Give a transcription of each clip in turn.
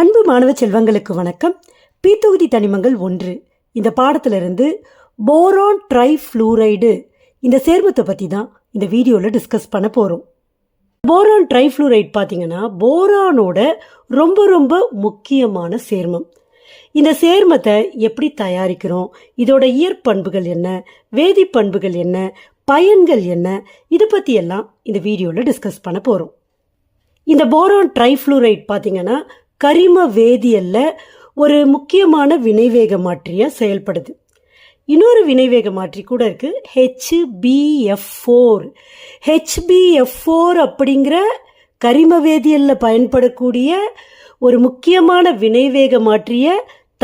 அன்பு மாணவ செல்வங்களுக்கு வணக்கம். பி தொகுதி தனிமங்கள் ஒன்று. இந்த பாடத்திலிருந்து போரான் ட்ரை ஃப்ளூரைடு இந்த சேர்மத்தை பற்றி தான் இந்த வீடியோவில் டிஸ்கஸ் பண்ண போகிறோம் போரான் ட்ரை ஃப்ளூரைட் பார்த்தீங்கன்னா போரானோட ரொம்ப ரொம்ப முக்கியமான சேர்மம். இந்த சேர்மத்தை எப்படி தயாரிக்கிறோம்? இதோட இயற்பண்புகள் என்ன? வேதிப்பண்புகள் என்ன? பயன்கள் என்ன? இதை பற்றி எல்லாம் இந்த வீடியோவில் டிஸ்கஸ் பண்ண போகிறோம் இந்த போரான் ட்ரைஃப்ளூரைட் பார்த்தீங்கன்னா கரிம வேதியல்ல ஒரு முக்கியமான வினைவேக மாற்றியாக செயல்படுது. இன்னொரு வினைவேக மாற்றி கூட இருக்குது ஹெச்பிஎஃப் ஃபோர் ஹெச்பிஎஃப் ஃபோர் அப்படிங்கிற கரிம வேதியலில் பயன்படக்கூடிய ஒரு முக்கியமான வினைவேக மாற்றியை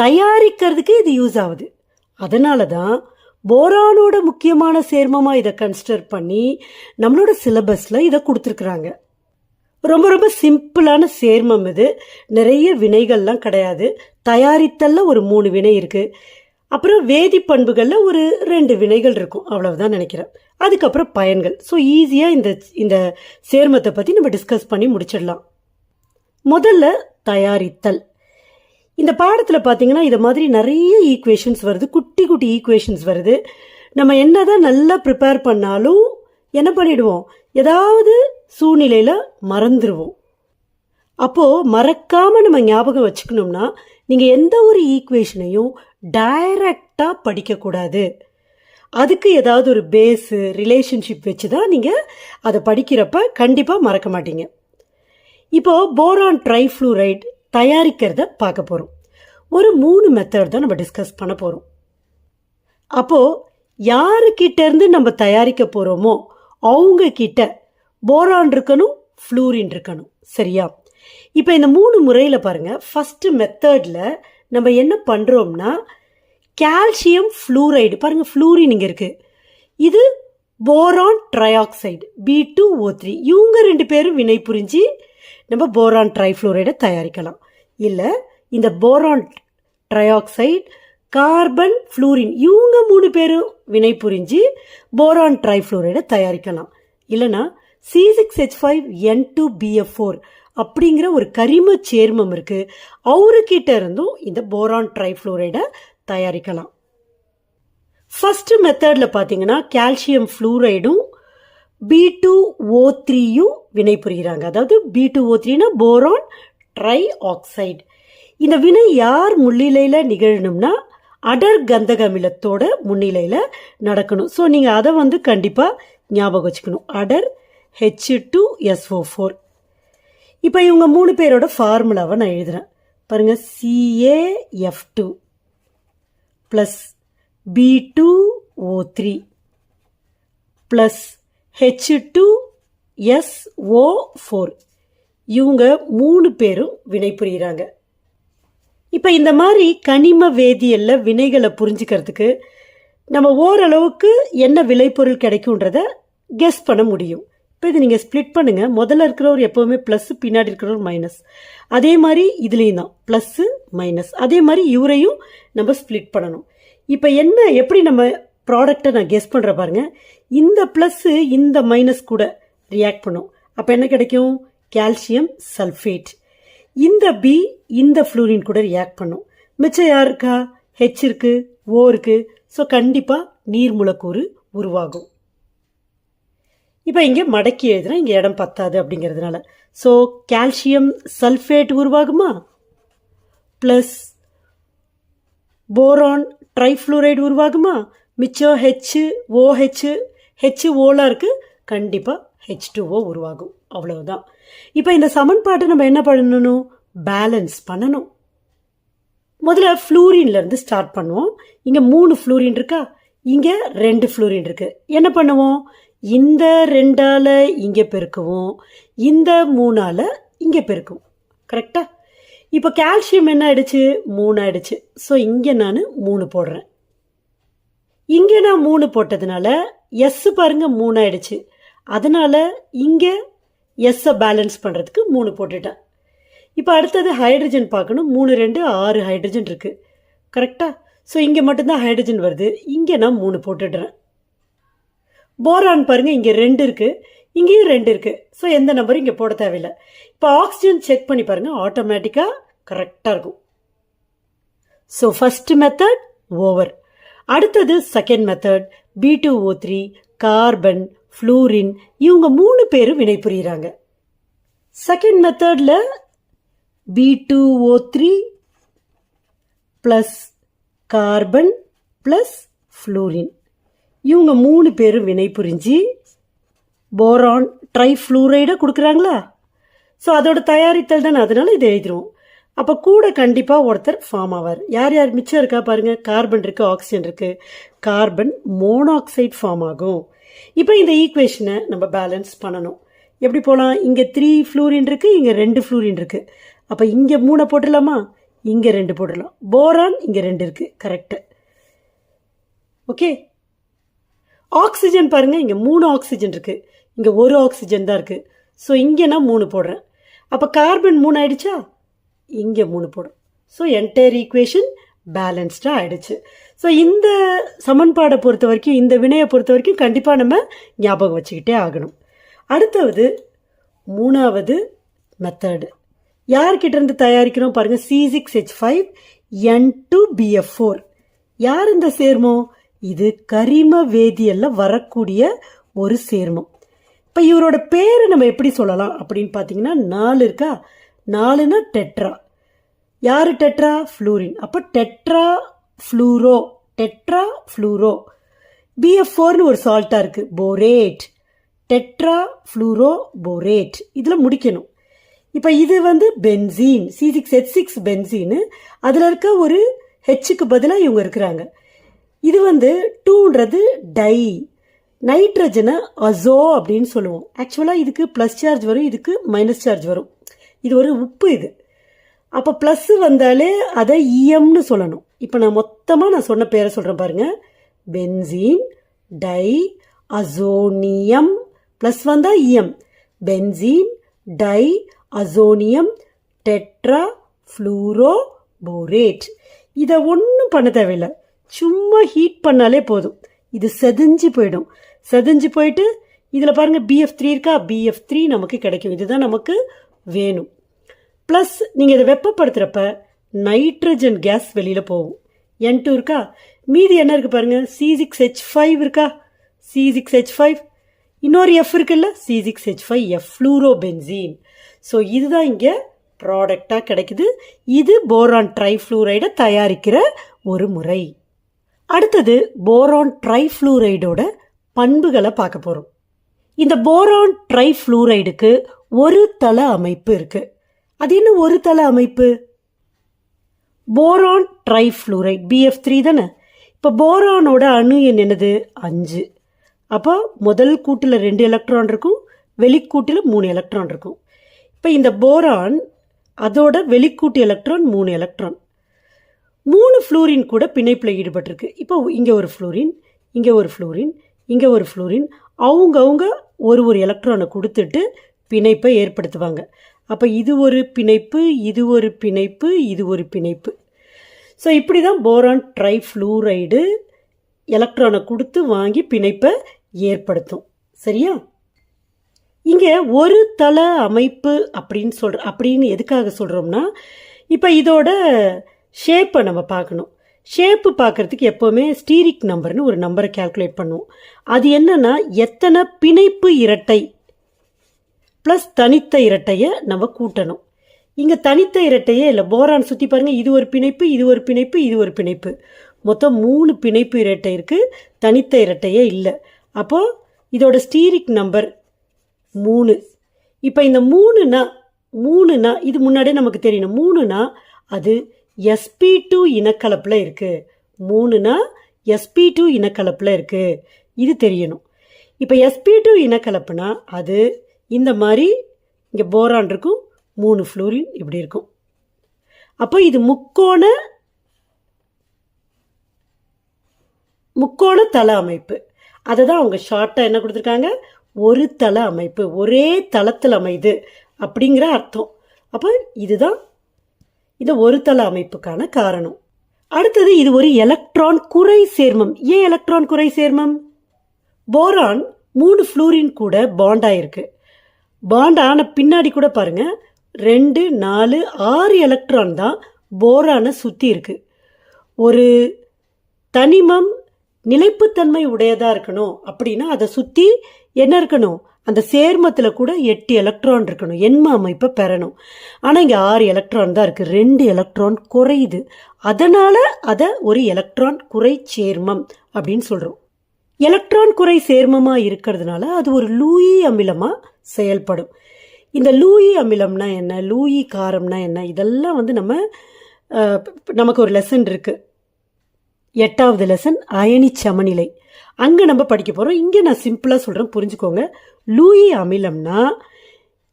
தயாரிக்கிறதுக்கு இது யூஸ் ஆகுது. அதனால தான் போரானோட முக்கியமான சேர்மமாக இதை கன்சிடர் பண்ணி நம்மளோட சிலபஸில் இதை கொடுத்துருக்குறாங்க. ரொம்ப ரொம்ப சிம்பிளான சேர்மம் இது. நிறைய வினைகள்லாம் கிடையாது. தயாரித்தல்ல ஒரு மூணு வினை இருக்குது அப்புறம் வேதி பண்புகளில் ஒரு ரெண்டு வினைகள் இருக்கும். அவ்வளவுதான் நினைக்கிறேன். அதுக்கப்புறம் பயன்கள். ஸோ ஈஸியாக இந்த இந்த சேர்மத்தை பற்றி நம்ம டிஸ்கஸ் பண்ணி முடிச்சிடலாம். முதல்ல தயாரித்தல். இந்த பாடத்தில் பார்த்தீங்கன்னா இதை மாதிரி நிறைய ஈக்குவேஷன்ஸ் வருது. குட்டி குட்டி ஈக்குவேஷன்ஸ் வருது. நம்ம என்னதான் நல்லா ப்ரிப்பேர் பண்ணாலும் என்ன பண்ணிடுவோம்? ஏதாவது சூழ்நிலையில் மறந்துடுவோம் அப்போது மறக்காமல் நம்ம ஞாபகம் வச்சுக்கணும்னா நீங்கள் எந்த ஒரு ஈக்குவேஷனையும் டைரக்டாக படிக்கக்கூடாது. அதுக்கு ஏதாவது ஒரு பேஸு ரிலேஷன்ஷிப் வச்சு தான் நீங்கள் அதை படிக்கிறப்ப கண்டிப்பாக மறக்க மாட்டீங்க. இப்போது போரான் ட்ரைஃப்ளூரைட் தயாரிக்கிறத பார்க்க போகிறோம் ஒரு மூணு மெத்தட் தான் நம்ம டிஸ்கஸ் பண்ண போகிறோம் அப்போது யாருக்கிட்டேருந்து நம்ம தயாரிக்க போகிறோமோ அவங்க கிட்ட போரான் இருக்கணும் ஃப்ளூரின் இருக்கணும். சரியா? இப்போ இந்த மூணு முறையில் பாருங்கள் ஃபஸ்ட்டு மெத்தடில் நம்ம என்ன பண்ணுறோம்னா கால்சியம் ஃப்ளூரைடு பாருங்கள் ஃப்ளூரின் இங்கே இருக்குது இது boron trioxide B two O three இவங்க ரெண்டு பேரும் வினை புரிஞ்சு நம்ம போரான் ட்ரைஃப்ளூரைடை தயாரிக்கலாம். இல்லை இந்த போரான் ட்ரைஆக்சைடு கார்பன் ஃப்ளூரின் இவங்க மூணு பேரும் வினை புரிஞ்சு போரான் ட்ரைஃப்ளூரைடை தயாரிக்கலாம். இல்லைனா C six H five N two BF four அப்படிங்கிற ஒரு கரிம சேர்மம் இருக்குது அவருக்கிட்ட இருந்தும் இந்த போரான் ட்ரைஃப்ளூரைடை தயாரிக்கலாம். ஃபஸ்ட்டு மெத்தடில் பார்த்தீங்கன்னா கால்சியம் ஃப்ளூரைடும் பி டூ ஓ த்ரீயும் வினை புரிகிறாங்க அதாவது பி டூ ஓ த்ரீனா போரான் ட்ரை ஆக்சைடு இந்த வினை யார் முள்ளிலையில் நிகழணும்னா அடர் கந்தக அமிலத்தோட முன்னிலையில் நடக்கணும். ஸோ நீங்கள் அதை வந்து கண்டிப்பாக ஞாபகம் வச்சுக்கணும். அடர் ஹெச் டூ எஸ்ஓ ஃபோர் இப்போ இவங்க மூணு பேரோட ஃபார்முலாவை நான் எழுதுகிறேன் பாருங்கள் C A F two plus B two O three plus H two S O four இவங்க மூணு பேரும் வினை புரிகிறாங்க இப்போ இந்த மாதிரி கனிம வேதியியலில் வினைகளை புரிஞ்சுக்கிறதுக்கு நம்ம ஓரளவுக்கு என்ன விளைபொருள் கிடைக்குன்றத கெஸ் பண்ண முடியும். இப்போ இது நீங்கள் ஸ்ப்ளிட் பண்ணுங்கள் முதல்ல இருக்கிறவர் எப்போவுமே ப்ளஸ் பின்னாடி இருக்கிறவர் மைனஸ் அதே மாதிரி இதுலேயும் தான். ப்ளஸ்ஸு மைனஸ் அதே மாதிரி இவரையும் நம்ம ஸ்ப்ளிட் பண்ணணும். இப்போ என்ன எப்படி நம்ம ப்ராடக்டை நான் கெஸ் பண்ணுற பாருங்க. இந்த ப்ளஸ்ஸு இந்த மைனஸ் கூட ரியாக்ட் பண்ணும். அப்போ என்ன கிடைக்கும்? கால்சியம் சல்ஃபேட் இந்த பி இந்த ஃப்ளூரின் கூட ரியாக்ட் பண்ணும். மிச்சம் யார் இருக்கா? ஹெச் இருக்கு ஓ இருக்கு. ஸோ கண்டிப்பாக நீர் மூலக்கூறு உருவாகும். இப்போ இங்கே மடக்கி எழுதுனா இங்கே இடம் பத்தாது அப்படிங்கிறதுனால. ஸோ கால்சியம் சல்ஃபேட் உருவாகுமா? ப்ளஸ் போரான் ட்ரைஃப்ளூரைடு உருவாகுமா? மிச்சம் ஹெச் ஓஹெச் ஹெச் ஓலாம் இருக்குது கண்டிப்பாக ஹெச் டூஓ உருவாகும். அவ்வளவுதான். இப்போ இந்த சமன்பாட்டை நம்ம என்ன பண்ணணும்? பேலன்ஸ் பண்ணணும். முதல்ல ஃப்ளூரின்ல இருந்து ஸ்டார்ட் பண்ணுவோம். இங்கே மூணு ஃப்ளூரின் இருக்கா? இங்கே ரெண்டு ஃப்ளூரின் இருக்கு. என்ன பண்ணுவோம்? இந்த ரெண்டால இங்கே பெருக்குவோம். இந்த மூணால இங்கே பெருக்குவோம். கரெக்டா இப்போ கால்சியம் என்ன ஆயிடுச்சு? மூணு ஆயிடுச்சு. ஸோ இங்கே நான் மூணு போடுறேன். இங்கே நான் மூணு போட்டதுனால எஸ் பாருங்க மூணு ஆயிடுச்சு. அதனால இங்கே எஸ்ஸை பேலன்ஸ் பண்ணுறதுக்கு மூணு போட்டுட்டேன். இப்போ அடுத்தது ஹைட்ரஜன் பார்க்கணும். மூணு ரெண்டு ஆறு ஹைட்ரஜன் இருக்குது கரெக்டாக ஸோ இங்கே மட்டும்தான் ஹைட்ரஜன் வருது. இங்கே நான் மூணு போட்டுடுறேன். போரான் பாருங்கள் இங்கே ரெண்டு இருக்குது இங்கேயும் ரெண்டு இருக்குது ஸோ எந்த நம்பரும் இங்கே போட தேவையில்லை. இப்போ ஆக்சிஜன் செக் பண்ணி பாருங்கள் ஆட்டோமேட்டிக்காக கரெக்டாக இருக்கும். ஸோ ஃபஸ்ட் மெத்தட் ஓவர் அடுத்தது second method B two O three carbon fluorine இவங்க மூணு பேரும் வினைபுரியுறாங்க செகண்ட் மெத்தடில் B two O three plus carbon plus fluorine இவங்க மூணு பேரும் வினைபுரிஞ்சு போரான் ட்ரைஃப்ளூரைடை கொடுக்குறாங்களா? ஸோ அதோட தயாரித்தல் தானே அதனால் இதை எழுதிடுவோம் அப்போ கூட கண்டிப்பாக ஒருத்தர் ஃபார்ம் ஆவார். யார் யார் மிச்சம் இருக்கா பாருங்கள் கார்பன் இருக்குது ஆக்சிஜன் இருக்குது கார்பன் மோனாக்சைடு ஃபார்ம் ஆகும். இப்போ இந்த ஈக்குவேஷனை நம்ம பேலன்ஸ் பண்ணணும். எப்படி போகலாம் இங்கே த்ரீ ஃப்ளூரின் இருக்குது இங்கே ரெண்டு ஃப்ளூரின் இருக்குது அப்போ இங்கே மூணை போட்டுடலாமா? இங்கே ரெண்டு போட்டுடலாம். போரான் இங்கே ரெண்டு இருக்குது கரெக்டு ஓகே ஆக்சிஜன் பாருங்கள் இங்கே மூணு ஆக்சிஜன் இருக்குது இங்கே ஒரு ஆக்சிஜன் தான் இருக்குது ஸோ இங்கே நான் மூணு போடுறேன். அப்போ கார்பன் மூணு ஆயிடுச்சா? இங்கே மூணு போடும் ஸோ என்டையர் ஈக்குவேஷன் பேலன்ஸ்டாக ஆயிடுச்சு. ஸோ இந்த சமன்பாடை பொறுத்த வரைக்கும் இந்த வினையை பொறுத்த வரைக்கும் கண்டிப்பாக நம்ம ஞாபகம் வச்சுக்கிட்டே ஆகணும். அடுத்தது மூணாவது மெத்தடு யார்கிட்ட இருந்து தயாரிக்கிறோம் பாருங்கள் C six H five N two BF four யார் இந்த சேர்மம் இது கரிம வேதியல்ல வரக்கூடிய ஒரு சேர்மம். இப்போ இவரோட பேரை நம்ம எப்படி சொல்லலாம் அப்படின்னு பார்த்தீங்கன்னா நாலு இருக்கா? நாலுன்னா டெட்ரா. யார் டெட்ரா? ஃப்ளூரின். அப்போ tetra fluoro tetra fluoro. BF ஃபோர்னு ஒரு சால்ட்டாக இருக்குது போரேட் டெட்ரா ஃப்ளூரோ போரேட் இதில் முடிக்கணும். இப்போ இது வந்து benzene. C six H six பென்சீனு. அதில் இருக்க ஒரு ஹெச்சுக்கு பதிலாக இவங்க இருக்கிறாங்க. இது வந்து டூன்றது டை. நைட்ரஜனை அசோ அப்படின்னு சொல்லுவோம். ஆக்சுவலாக இதுக்கு ப்ளஸ் சார்ஜ் வரும் இதுக்கு மைனஸ் சார்ஜ் வரும். இது ஒரு உப்பு இது. அப்போ ப்ளஸ் வந்தாலே அதை இஎம்னு சொல்லணும். இப்போ நான் மொத்தமாக நான் சொன்ன பேரை சொல்கிறேன் பாருங்கள் பென்சீன் டை அசோனியம் ப்ளஸ் வந்தால் இஎம் benzene diazonium tetra fluoro borate. இதை ஒன்றும் பண்ண தேவையில்லை. சும்மா ஹீட் பண்ணாலே போதும். இது செதிஞ்சு போயிடும். செதிஞ்சு போயிட்டு இதில் பாருங்கள் பிஎஃப் த்ரீ இருக்கா? பிஎஃப் த்ரீ நமக்கு கிடைக்கும். இதுதான் நமக்கு வேணும். ப்ளஸ் நீங்கள் இதை வெப்பப்படுத்துகிறப்ப நைட்ரஜன் கேஸ் வெளியில் போகும். என் டூ இருக்கா? மீதி என்ன இருக்குது பாருங்கள் சி சிக்ஸ் ஹெச் ஃபைவ் இருக்கா? சி சிக்ஸ் ஹெச் ஃபைவ் இன்னொரு எஃப் இருக்குல்ல? C six H five F fluoro benzene so இதுதான் இங்கே ப்ராடக்டாக கிடைக்குது. இது போரான் ட்ரைஃப்ளூரைடை தயாரிக்கிற ஒரு முறை. அடுத்தது போரான் ட்ரைஃப்ளூரைடோட பண்புகளை பார்க்க போகிறோம் இந்த போரான் ட்ரைஃப்ளூரைடுக்கு ஒரு தள அமைப்பு இருக்குது அது என்ன ஒரு தள அமைப்பு? போரான் ட்ரைஃப்ளூரைட் பிஎஃப் த்ரீ தானே? இப்போ போரானோட அணு எண் என்னது? அஞ்சு. அப்போ முதல் கூட்டில் ரெண்டு எலக்ட்ரான் இருக்கும் வெளிக்கூட்டில் மூணு எலக்ட்ரான் இருக்கும். இப்போ இந்த போரான் அதோட வெளிக்கூட்டு எலக்ட்ரான் மூணு எலக்ட்ரான் மூணு ஃப்ளூரின் கூட பிணைப்பில் ஈடுபட்டிருக்கு. இப்போ இங்கே ஒரு ஃப்ளூரின் இங்கே ஒரு ஃப்ளூரின் இங்கே ஒரு ஃப்ளூரின் அவங்கவுங்க ஒரு ஒரு எலக்ட்ரானை கொடுத்துட்டு பிணைப்பை ஏற்படுத்துவாங்க. அப்போ இது ஒரு பிணைப்பு இது ஒரு பிணைப்பு இது ஒரு பிணைப்பு. ஸோ இப்படி தான் போரான் ட்ரைஃப்ளூரைடு எலக்ட்ரானை கொடுத்து வாங்கி பிணைப்பை ஏற்படுத்தும். சரியா? இங்கே ஒரு தள அமைப்பு அப்படின்னு சொல்கிற அப்படின்னு எதுக்காக சொல்கிறோம்னா இப்போ இதோட ஷேப்பை நம்ம பார்க்கணும். ஷேப்பு பார்க்குறதுக்கு எப்போவுமே ஸ்டீரிக் நம்பர்னு ஒரு நம்பரை கால்குலேட் பண்ணுவோம். அது என்னென்னா எத்தனை பிணைப்பு இரட்டை ப்ளஸ் தனித்த இரட்டையை நம்ம கூட்டணும். இங்கே தனித்த இரட்டையே இல்லை போரான் சுற்றி பாருங்கள் இது ஒரு பிணைப்பு இது ஒரு பிணைப்பு இது ஒரு பிணைப்பு. மொத்தம் மூணு பிணைப்பு இரட்டை இருக்குது தனித்த இரட்டையே இல்லை. அப்போது இதோட ஸ்டீரிக் நம்பர் மூணு. இப்போ இந்த மூணுனா மூணுனா இது முன்னாடியே நமக்கு தெரியணும் மூணுனா அது எஸ்பி டூ இனக்கலப்பில் இருக்குது மூணுனா எஸ்பி டூ இனக்கலப்பில் இருக்குது இது தெரியணும். இப்போ எஸ்பி டூ இனக்கலப்புனா அது இந்த மாதிரி இங்கே போரான் இருக்கும் மூணு ஃப்ளோரின் இப்படி இருக்கும். அப்போ இது முக்கோண முக்கோண தள அமைப்பு. அதை தான் அவங்க ஷார்ட்டாக என்ன கொடுத்துருக்காங்க? ஒரு தள அமைப்பு ஒரே தளத்தில் அமைது அப்படிங்கிற அர்த்தம். அப்போ இதுதான் இந்த ஒரு தள அமைப்புக்கான காரணம். அடுத்தது இது ஒரு எலக்ட்ரான் குறை சேர்மம். ஏன் எலக்ட்ரான் குறை சேர்மம்? போரான் மூணு ஃப்ளூரின் கூட பாண்டாயிருக்கு பாண்ட் ஆன பின்னாடி கூட பாருங்க. ரெண்டு நாலு ஆறு எலக்ட்ரான் தான் போரானை சுற்றி இருக்கு. ஒரு தனிமம் நிலைப்புத்தன்மை உடையதாக இருக்கணும் அப்படின்னா அதை சுற்றி என்ன இருக்கணும்? அந்த சேர்மத்தில் கூட எட்டு எலக்ட்ரான் இருக்கணும். எண்ம அமைப்பை பெறணும். ஆனால் இங்கே ஆறு எலக்ட்ரான் தான் இருக்குது ரெண்டு எலக்ட்ரான் குறையுது. அதனால் அதை ஒரு எலக்ட்ரான் குறை சேர்மம் அப்படின்னு சொல்கிறோம் எலக்ட்ரான் குறை சேர்மமாக இருக்கிறதுனால அது ஒரு லூயி அமிலமாக செயல்படும். இந்த லூயி அமிலம்னா என்ன? லூயி காரம்னா என்ன? இதெல்லாம் வந்து நம்ம நமக்கு ஒரு லெசன் இருக்குது எட்டாவது லெசன் அயனி சமநிலை. அங்கே நம்ம படிக்க போகிறோம் இங்கே நான் சிம்பிளாக சொல்கிறேன் புரிஞ்சுக்கோங்க. லூயி அமிலம்னா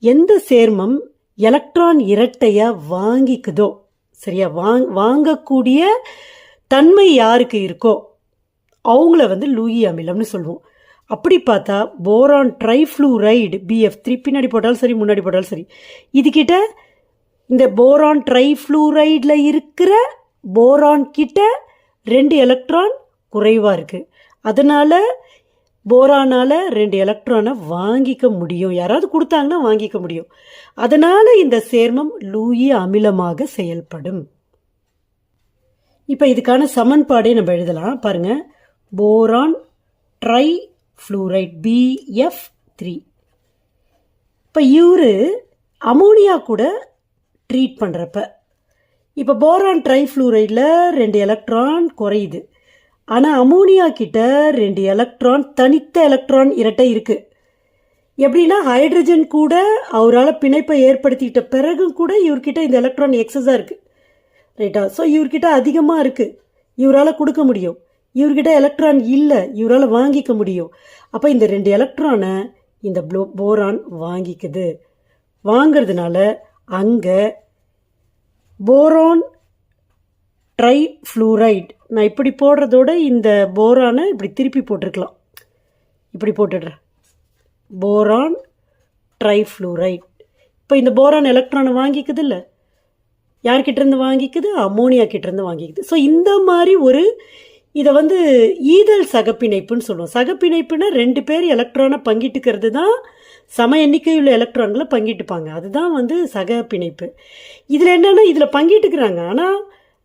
எந்த சேர்மம் எலக்ட்ரான் இரட்டையாக வாங்கிக்குதோ சரியா? வாங் வாங்கக்கூடிய தன்மை யாருக்கு இருக்கோ அவங்கள வந்து லூயி அமிலம்னு சொல்லுவோம். அப்படி பார்த்தா போரான் ட்ரைஃப்ளூரைடு பிஎஃப் த்ரீ பின்னாடி போட்டாலும் சரி முன்னாடி போட்டாலும் சரி இதுகிட்ட இந்த போரான் ட்ரைஃப்ளூரைடில் இருக்கிற போரான் கிட்ட ரெண்டு எலக்ட்ரான் குறைவாக இருக்குது அதனால் போரானால் ரெண்டு எலக்ட்ரானை வாங்கிக்க முடியும். யாராவது கொடுத்தாங்கன்னா வாங்கிக்க முடியும். அதனால் இந்த சேர்மம் லூயி அமிலமாக செயல்படும். இப்போ இதுக்கான சமன்பாடே நம்ம எழுதலாம். பாருங்கள் boron tri fluoride BF three இப்போ இவர் அமோனியா கூட ட்ரீட் பண்ணுறப்ப இப்போ போரான் ட்ரை ஃப்ளூரைடில் ரெண்டு எலக்ட்ரான் குறையுது. ஆனால் அமோனியா கிட்ட ரெண்டு எலக்ட்ரான் தனித்த எலக்ட்ரான் இரட்டை இருக்குது எப்படின்னா ஹைட்ரஜன் கூட அவரால் பிணைப்பை ஏற்படுத்திக்கிட்ட பிறகும் கூட இவர்கிட்ட இந்த எலக்ட்ரான் எக்ஸஸாக இருக்குது ரைட்டா ஸோ இவர்கிட்ட அதிகமாக இருக்குது இவரால் கொடுக்க முடியும். இவர்கிட்ட எலக்ட்ரான் இல்லை. இவரால் வாங்கிக்க முடியும். அப்போ இந்த ரெண்டு எலக்ட்ரானை இந்த ப்ளோ போரான் வாங்கிக்குது. வாங்கிறதுனால அங்கே போரான் ட்ரை ஃப்ளூரைட் நான் இப்படி போடுறதோட இந்த போரானை இப்படி திருப்பி போட்டிருக்கலாம். இப்படி போட்டுடுறேன். போரான் ட்ரை ஃப்ளூரைட் இப்போ இந்த போரான் எலக்ட்ரானை வாங்கிக்குது இல்லை? யார்கிட்டேருந்து வாங்கிக்குது? அமோனியா கிட்டேருந்து வாங்கிக்குது. ஸோ இந்த மாதிரி ஒரு இதை வந்து ஈதல் சகப்பிணைப்புன்னு சொல்லுவோம் சகப்பிணைப்புனா ரெண்டு பேர் எலக்ட்ரானை பங்கிட்டுக்கிறது தான் சம எண்ணிக்கையுள்ள எலக்ட்ரான்களை பங்கிட்டுப்பாங்க. அதுதான் வந்து சகப்பிணைப்பு. இதில் என்னென்னா இதில் பங்கிட்டுக்கிறாங்க. ஆனால்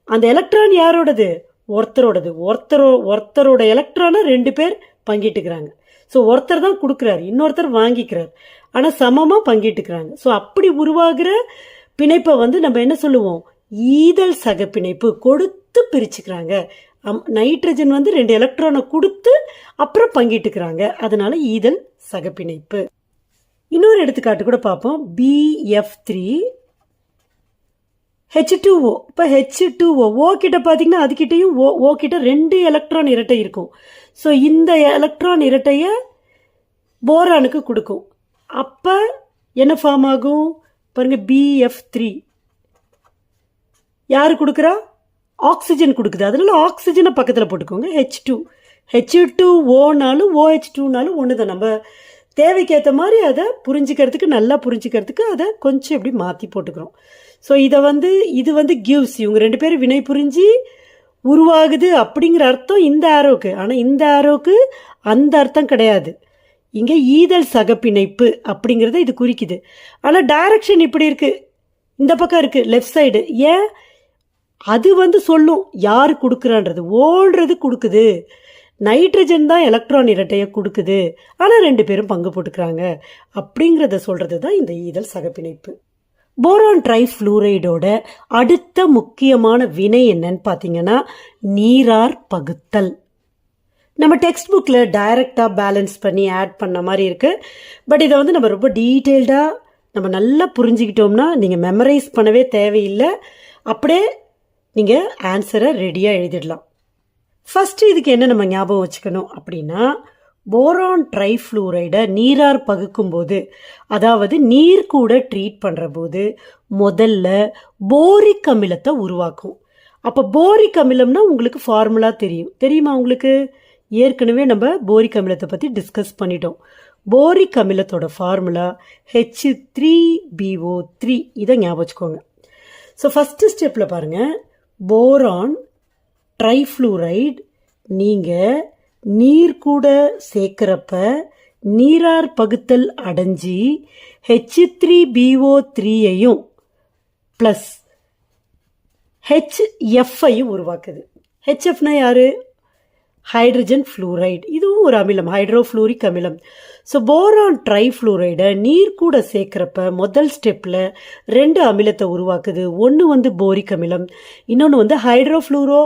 அந்த எலக்ட்ரான் யாரோடது? ஒருத்தரோடது. ஒருத்தரோ ஒருத்தரோட எலக்ட்ரானை ரெண்டு பேர் பங்கிட்டுக்கிறாங்க. ஸோ ஒருத்தர் தான் கொடுக்குறாரு. இன்னொருத்தர் வாங்கிக்கிறார். ஆனால் சமமாக பங்கிட்டுக்கிறாங்க. ஸோ அப்படி உருவாகிற பிணைப்பை வந்து நம்ம என்ன சொல்லுவோம்? ஈதல் சகப்பிணைப்பு. கொடுத்து பிரிச்சுக்கிறாங்க. நைட்ரஜன் வந்து ரெண்டு எலக்ட்ரானை கொடுத்து அப்புறம் பங்கிட்டுக்கிறாங்க. அதனால ஈதல் சகப்பிணைப்பு. இன்னொரு எடுத்துக்காட்டு கூட பார்ப்போம். BF three H two O இப்போ ஹெச் டூ ஓ ஓ கிட்ட பார்த்தீங்கன்னா அதுக்கிட்டையும் ஓ ஓ கிட்ட ரெண்டு எலக்ட்ரான் இரட்டை இருக்கும். ஸோ இந்த எலக்ட்ரான் இரட்டையை போரானுக்கு கொடுக்கும். அப்போ என்ன ஃபார்ம் ஆகும்? பாருங்கள் பிஎஃப் த்ரீ யார் கொடுக்குறா? ஆக்சிஜன் கொடுக்குது. அதனால ஆக்சிஜனை பக்கத்தில் போட்டுக்கோங்க. ஹெச் டூ ஹெச் டூ ஓனாலும் ஓஹெச் டூனாலும் ஒன்று தான் நம்ம தேவைக்கேற்ற மாதிரி அதை புரிஞ்சுக்கிறதுக்கு நல்லா புரிஞ்சுக்கிறதுக்கு அதை கொஞ்சம் இப்படி மாற்றி போட்டுக்கிறோம். ஸோ இதை வந்து இது வந்து கிவ்ஸ் இவங்க ரெண்டு பேரும் வினை புரிஞ்சு உருவாகுது அப்படிங்கிற அர்த்தம் இந்த ஆரோக்கு ஆனால் இந்த ஆரோக்கு அந்த அர்த்தம் கிடையாது. இங்கே ஈதல் சகப்பிணைப்பு அப்படிங்கிறத இது குறிக்குது. ஆனால் டைரக்ஷன் இப்படி இருக்குது இந்த பக்கம் இருக்குது லெஃப்ட் சைடு ஏன்? அது வந்து சொல்லும் யார் கொடுக்குறான்றது. ஓடுறது கொடுக்குது. நைட்ரஜன் தான் எலக்ட்ரான் இரட்டையை கொடுக்குது. ஆனால் ரெண்டு பேரும் பங்கு போட்டுக்கிறாங்க. அப்படிங்கிறத சொல்கிறது தான் இந்த ஈதல் சகப்பிணைப்பு. போரான் ட்ரைஃப்ளூரைடோட அடுத்த முக்கியமான வினை என்னன்னு பார்த்தீங்கன்னா நீரார் பகுத்தல். நம்ம டெக்ஸ்ட் புக்கில் டைரெக்டாக பேலன்ஸ் பண்ணி ஆட் பண்ண மாதிரி இருக்குது பட் இதை வந்து நம்ம ரொம்ப டீட்டெயில்டாக நம்ம நல்லா புரிஞ்சுக்கிட்டோம்னா நீங்கள் மெமரைஸ் பண்ணவே தேவையில்லை. அப்படியே நீங்கள் ஆன்சரை ரெடியாக எழுதிடலாம். ஃபஸ்ட்டு இதுக்கு என்ன நம்ம ஞாபகம் வச்சுக்கணும் அப்படின்னா போரான் ட்ரைஃப்ளூரைடை நீரார் பகுக்கும்போது அதாவது நீர் கூட ட்ரீட் பண்ணுற போது முதல்ல போரிக் அமிலத்தை உருவாக்கும். அப்போ போரிக் அமிலம்னா உங்களுக்கு ஃபார்முலா தெரியும். தெரியுமா உங்களுக்கு? ஏற்கனவே நம்ம போரிக் அமிலத்தை பற்றி டிஸ்கஸ் பண்ணிட்டோம். Boric அமிலத்தோட formula H three B O three இதை ஞாபகம் வச்சுக்கோங்க. ஸோ ஃபஸ்ட்டு ஸ்டெப்பில் பாருங்கள் போரான் ட்ரைஃப்ளூரைடு நீங்கள் நீர் கூட சேர்க்குறப்ப நீரார் பகுத்தல் அடைஞ்சி ஹெச் த்ரீ பிஓ த்ரீயையும் ப்ளஸ் ஹெச்எஃப்ஐயும் உருவாக்குது. ஹெச்எஃப்னா யார்? ஹைட்ரஜன் ஃப்ளூரைடு இதுவும் ஒரு அமிலம் ஹைட்ரோஃப்ளூரிக் அமிலம். ஸோ போரான் ட்ரைஃப்ளூரைடை நீர் கூட சேர்க்குறப்ப முதல் ஸ்டெப்பில் ரெண்டு அமிலத்தை உருவாக்குது. ஒன்று வந்து போரிக் அமிலம் இன்னொன்று வந்து ஹைட்ரோஃப்ளூரோ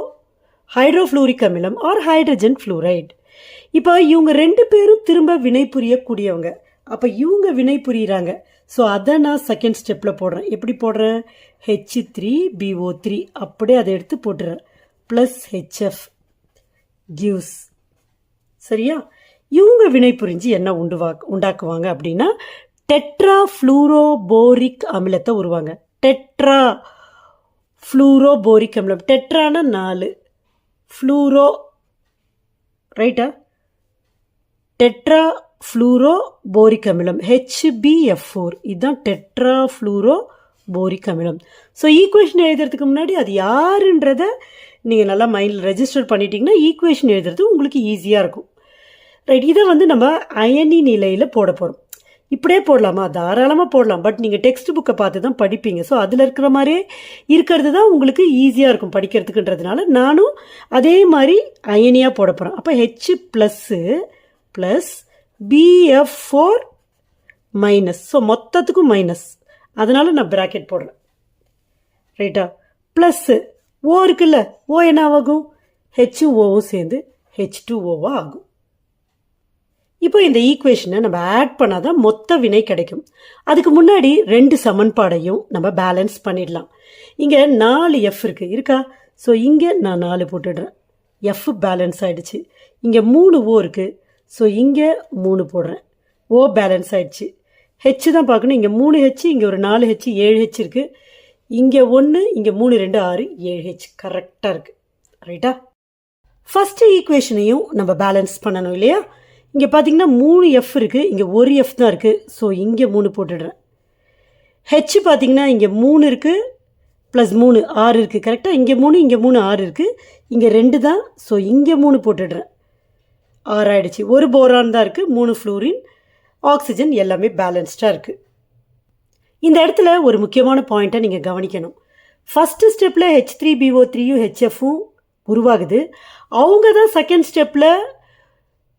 ஹைட்ரோஃப்ளூரிக் அமிலம் ஆர் ஹைட்ரஜன் ஃப்ளூரைடு இப்போ இவங்க ரெண்டு பேரும் திரும்ப வினை புரியக்கூடியவங்க. அப்போ இவங்க வினை புரியுறாங்க. ஸோ அதை நான் செகண்ட் ஸ்டெப்பில் போடுறேன். எப்படி போடுறேன்? ஹெச் த்ரீ பிஓ த்ரீ அப்படியே அதை எடுத்து போட்டுறேன். Plus H F gives. சரியா? இவங்க வினை புரிஞ்சு என்ன உண்டுவா உண்டாக்குவாங்க அப்படின்னா டெட்ரா ஃப்ளூரோபோரிக் அமிலத்தை உருவாங்க. டெட்ரா ஃப்ளூரோபோரிக் அமிலம். டெட்ரான நாலு. ஃப்ளூரோ ரைட்டா? டெட்ரா ஃப்ளூரோ போரிக் அமிலம் ஹெச்பிஎஃப் ஃபோர் இதுதான் டெட்ரா ஃப்ளூரோ போரிக் அமிலம். ஸோ ஈக்குவேஷன் எழுதுறதுக்கு முன்னாடி அது யாருன்றத நீங்கள் நல்லா மைண்டில் ரெஜிஸ்டர் பண்ணிட்டீங்கன்னா ஈக்குவேஷன் எழுதுறது உங்களுக்கு ஈஸியாக இருக்கும். ரைட் இதை வந்து நம்ம அயனி நிலையில் போட போகிறோம் இப்படியே போடலாமா? தாராளமாக போடலாம். பட் நீங்கள் டெக்ஸ்ட் புக்கை பார்த்து தான் படிப்பீங்க. ஸோ அதில் இருக்கிற மாதிரியே இருக்கிறது தான் உங்களுக்கு ஈஸியாக இருக்கும் படிக்கிறதுக்குன்றதுனால நானும் அதே மாதிரி அயனியாக போட போகிறேன் அப்போ H plus plus BF four minus so மொத்தத்துக்கும் minus அதனால் நான் ப்ராக்கெட் போடுறேன். ரைட்டா ப்ளஸ்ஸு ஓ இருக்குல்ல. ஓ என்ன ஆகும் ஹெச் ஓவும் சேர்ந்து ஹெச் டூ ஓவாக ஆகும். இப்போ இந்த ஈக்குவேஷனை நம்ம ஆட் பண்ணால் தான் மொத்த வினை கிடைக்கும். அதுக்கு முன்னாடி ரெண்டு சமன்பாடையும் நம்ம பேலன்ஸ் பண்ணிடலாம். இங்கே நாலு எஃப் இருக்குது இருக்கா? ஸோ இங்கே நான் நாலு போட்டுடுறேன். எஃப் பேலன்ஸ் ஆகிடுச்சு இங்கே மூணு ஓ இருக்குது ஸோ இங்கே மூணு போடுறேன். ஓ பேலன்ஸ் ஆகிடுச்சு ஹெச் தான் பார்க்கணும். இங்கே மூணு ஹெச் இங்கே ஒரு நாலு ஹெச் ஏழு ஹெச் இருக்குது இங்கே ஒன்று இங்கே மூணு ரெண்டு ஆறு ஏழு ஹெச் கரெக்டாக இருக்குது ரைட்டா ஃபஸ்ட்டு ஈக்குவேஷனையும் நம்ம பேலன்ஸ் பண்ணணும் இல்லையா? இங்கே பார்த்தீங்கன்னா மூணு எஃப் இருக்குது இங்கே ஒரு எஃப் தான் இருக்குது ஸோ இங்கே மூணு போட்டுடுறேன். ஹெச் பார்த்தீங்கன்னா இங்கே மூணு இருக்குது ப்ளஸ் மூணு ஆறு இருக்குது கரெக்டாக இங்கே மூணு இங்கே மூணு ஆறு இருக்குது இங்கே ரெண்டு தான் ஸோ இங்கே மூணு போட்டுடுறேன். ஆறு ஒரு போரான் தான் இருக்குது மூணு ஃப்ளூரின் ஆக்சிஜன் எல்லாமே பேலன்ஸ்டாக இருக்குது இந்த இடத்துல ஒரு முக்கியமான பாயிண்ட்டை நீங்கள் கவனிக்கணும். ஃபஸ்ட்டு ஸ்டெப்பில் ஹெச் த்ரீ பிஓ த்ரீயும் ஹெச்எஃப்பும் உருவாகுது. அவங்க தான் செகண்ட் ஸ்டெப்பில்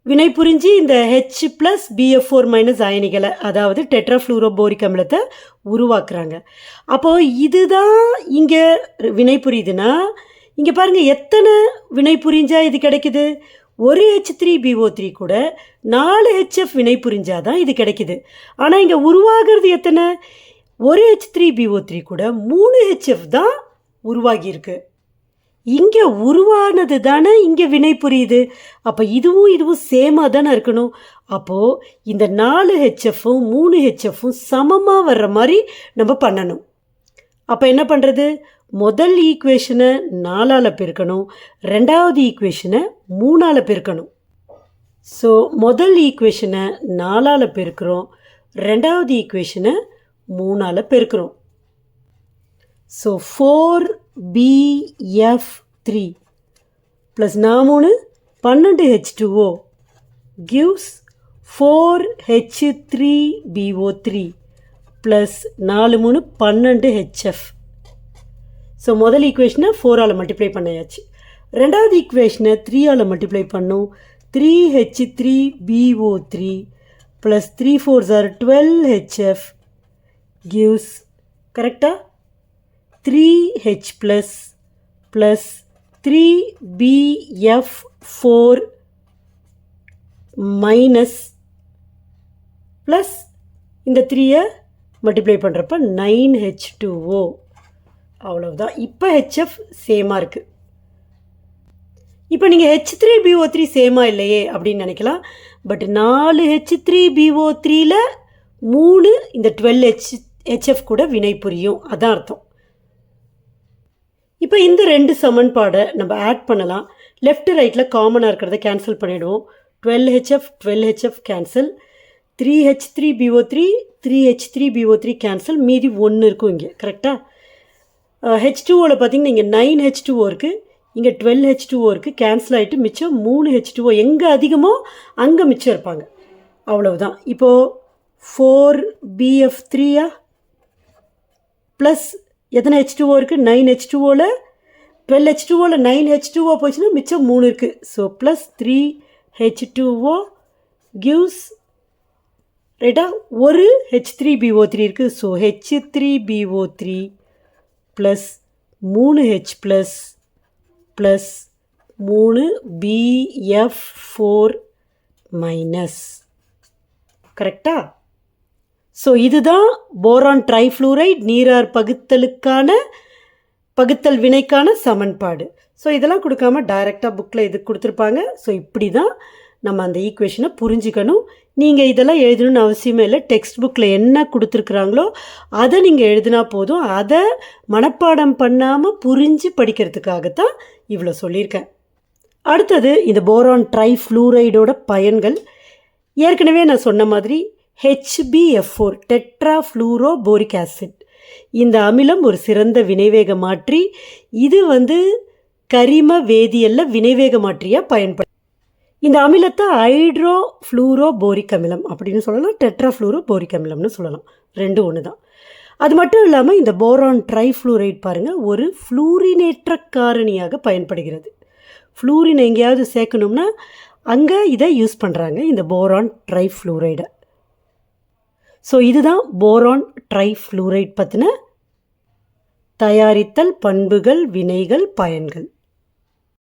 வினை புரிஞ்சு இந்த H plus BF four minus அயனிகளை அதாவது டெட்ராஃப்ளூரோபோரிக் அமிலத்தை உருவாக்குறாங்க. அப்போது இதுதான் இங்கே வினை புரியுதுன்னா இங்கே பாருங்கள் எத்தனை வினை புரிஞ்சால் இது கிடைக்குது? ஒரு ஹெச் த்ரீ பிஓ த்ரீ கூட நாலு ஹெச்எஃப் வினை புரிஞ்சாதான் இது கிடைக்குது. ஆனால் இங்கே உருவாகிறது எத்தனை? ஒரு ஹெச் த்ரீ பிஓ த்ரீ கூட மூணு ஹெச்எஃப் தான் உருவாகியிருக்கு. இங்கே உருவானது தானே இங்கே வினை புரியுது. அப்போ இதுவும் இதுவும் சேமாக தானே இருக்கணும். அப்போது இந்த நாலு ஹெச்எஃப்பும் மூணு ஹெச்எஃப்பும் சமமாக வர்ற மாதிரி நம்ம பண்ணணும். அப்போ என்ன பண்ணுறது முதல் ஈக்குவேஷனை நாலால் பெருக்கணும். ரெண்டாவது ஈக்குவேஷனை மூணால் பெருக்கணும். ஸோ முதல் ஈக்குவேஷனை நாலால் பெருக்கிறோம். ரெண்டாவது ஈக்குவேஷனை மூணால் பெருக்கிறோம். So four BF three plus நான் மூணு பன்னெண்டு H two O gives four H three B O three plus நாலு மூணு பன்னெண்டு ஹெச்எஃப் ஸோ முதல் ஈக்குவேஷனை ஃபோரால் மல்டிப்ளை பண்ணியாச்சு. ரெண்டாவது ஈக்குவேஷனை த்ரீயால் மல்டிப்ளை பண்ணும். Three H three B O three plus three fours or twelve H F gives கரெக்டாக three H plus plus three BF four minus plus இந்த த்ரீயை மல்டிப்ளை பண்ணுறப்ப நைன் ஹெச் டூ ஓ அவ்வளவுதான். இப்போ ஹெச்எஃப் சேமாக இருக்குது இப்போ நீங்கள் ஹெச் த்ரீ பிஓ த்ரீ சேமாக இல்லையே அப்படின்னு நினைக்கலாம். பட் நாலு ஹெச் த்ரீ பிஓ த்ரீல மூணு இந்த டுவெல் ஹெச் ஹெச்எஃப் கூட வினை புரியும். அதான் அர்த்தம். இப்போ இந்த ரெண்டு சமன்பாடை நம்ம ஆட் பண்ணலாம். லெஃப்ட் ரைட்டில் காமனாக இருக்கிறத கேன்சல் பண்ணிவிடுவோம் twelve H F twelve H F cancel three H three B O three three H three B O three cancel மீதி ஒன்று இருக்கும் இங்கே கரெக்டாக ஹெச் டூவோவில் பார்த்தீங்கன்னா இங்கே நைன் ஹெச் டூஓ இருக்குது இங்கே டுவெல் ஹெச் டூஓ இருக்குது கேன்சல் ஆகிட்டு மிச்சம் மூணு ஹெச் டூஓ எங்கே அதிகமோ அங்கே மிச்சம் இருப்பாங்க. அவ்வளவுதான். இப்போது ஃபோர் பிஎஃப் த்ரீயா ப்ளஸ் எத்தனை ஹெச் டூஓ இருக்குது நைன் ஹெச் டூஓவில் டுவெல் ஹெச் டூஓவில் நைன் ஹெச் டூஓ போச்சுன்னா மிச்சம் மூணு இருக்குது so plus three H two O gives ரைட்டா ஒரு ஹெச் த்ரீ பிஓ த்ரீ இருக்குது so H three PO three plus மூணு ஹெச் ப்ளஸ் ப்ளஸ் மூணு பிஎஃப் ஃபோர் மைனஸ் கரெக்டாக ஸோ இதுதான் போரான் ட்ரைஃப்ளூரைட் நீரார் பகுத்தலுக்கான பகுத்தல் வினைக்கான சமன்பாடு. ஸோ இதெல்லாம் கொடுக்காம டைரெக்டாக புக்கில் இது கொடுத்துருப்பாங்க. ஸோ இப்படி தான் நம்ம அந்த ஈக்குவேஷனை புரிஞ்சுக்கணும். நீங்கள் இதெல்லாம் எழுதணும்னு அவசியமே இல்லை. டெக்ஸ்ட் புக்கில் என்ன கொடுத்துருக்குறாங்களோ அதை நீங்கள் எழுதினா போதும். அதை மனப்பாடம் பண்ணாமல் புரிஞ்சு படிக்கிறதுக்காகத்தான் இவ்வளோ சொல்லியிருக்கேன். அடுத்தது இந்த போரான் ட்ரைஃப்ளூரைடோட பயன்கள். ஏற்கனவே நான் சொன்ன மாதிரி H B F four tetra fluoro boric acid. இந்த அமிலம் ஒரு சிறந்த வினைவேக மாற்றி இது வந்து கரிம வேதியல்ல வினைவேக மாற்றியாக பயன்படும் இந்த அமிலத்தை ஹைட்ரோ ஃப்ளூரோ போரிக் அமிலம் அப்படின்னு சொல்லலாம் டெட்ரா ஃப்ளூரோ போரிக் அமிலம்னு சொல்லலாம். ரெண்டும் ஒன்று தான் அது மட்டும் இல்லாமல் இந்த போரான் ட்ரைஃப்ளூரைட் பாருங்கள் ஒரு ஃப்ளூரினேற்ற காரணியாக பயன்படுகிறது. ஃப்ளூரின் எங்கேயாவது சேர்க்கணும்னா அங்கே இதை யூஸ் பண்ணுறாங்க இந்த போரான் ட்ரைஃப்ளூரைடை. ஸோ இதுதான் போரான் ட்ரைஃப்ளூரைட் பற்றின தயாரித்தல் பண்புகள் வினைகள் பயன்கள்.